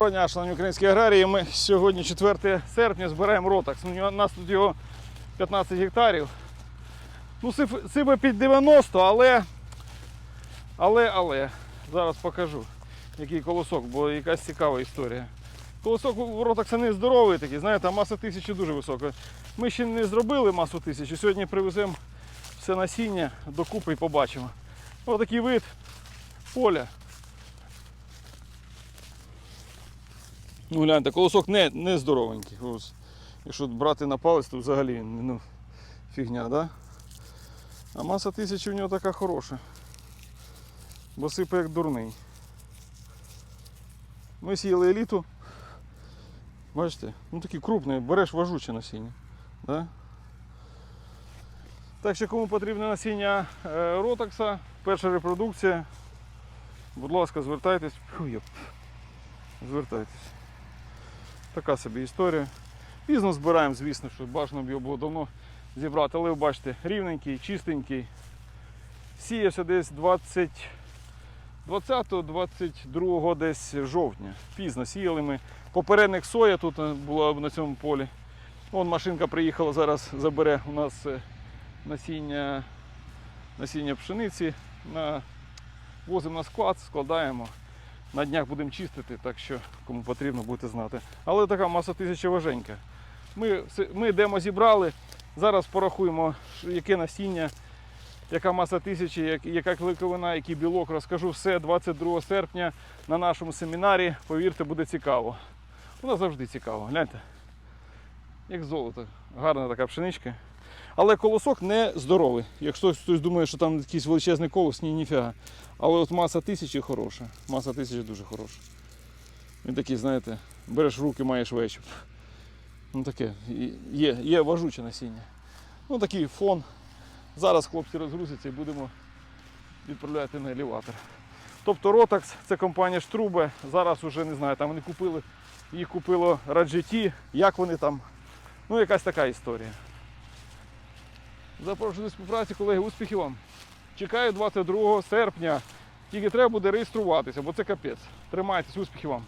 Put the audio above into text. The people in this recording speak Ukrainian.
Доброго дня, шановні українські аграрії. Ми сьогодні 4 серпня збираємо ротакс. У нас тут його 15 гектарів. Ну, сип- сипе під 90, але, але, але, зараз покажу, який колосок, бо якась цікава історія. Колосок у ротакса не здоровий такий, знаєте, а маса тисячі дуже висока. Ми ще не зробили масу тисячі, сьогодні привеземо все насіння докупи і побачимо. Ось такий вид поля. Ну, гляньте, колосок не, не здоровенький. Ось. Якщо брати на палець, то взагалі ну, фігня, да? А маса тисячі в нього така хороша. Бо сипе як дурний. Ми сіяли еліту. Бачите? Ну такі крупні, береш важуче насіння. Да? Так що кому потрібне насіння е, ротакса, перша репродукція. Будь ласка, звертайтесь. Звертайтесь. Така собі історія. Пізно збираємо, звісно, що бажано б його було давно зібрати, але ви бачите, рівненький, чистенький. Сіявся десь 20, 20-22 десь жовтня. Пізно сіяли ми. Попередник соя тут е, була на цьому полі. Вон машинка приїхала, зараз забере у нас е, насіння, насіння пшениці. На, возимо на склад, складаємо. На днях будемо чистити, так що кому потрібно, будете знати. Але така маса тисяча важенька. Ми, ми демо зібрали. Зараз порахуємо, яке насіння, яка маса тисячі, як- яка кликовина, який білок. Розкажу все 22 серпня на нашому семінарі. Повірте, буде цікаво. Вона завжди цікаво. Гляньте. Як золото. Гарна така пшеничка. Але колосок не здоровий. Якщо хтось думає, що там якийсь величезний колос, ні, ніфіга. Але от маса тисячі хороша. Маса тисячі дуже хороша. Він такий, знаєте, береш руки, маєш вечір. Ну таке, є, є важуче насіння. Ну такий фон. Зараз хлопці розгрузяться і будемо відправляти на елеватор. Тобто Rotax, це компанія Штрубе. Зараз уже не знаю, там вони купили, їх купило Раджеті, як вони там. Ну, якась така історія. Запрошую до співпраці, колеги, успіхів вам. Чекаю 22 серпня. Тільки треба буде реєструватися, бо це капець. Тримайтесь, успіхів вам.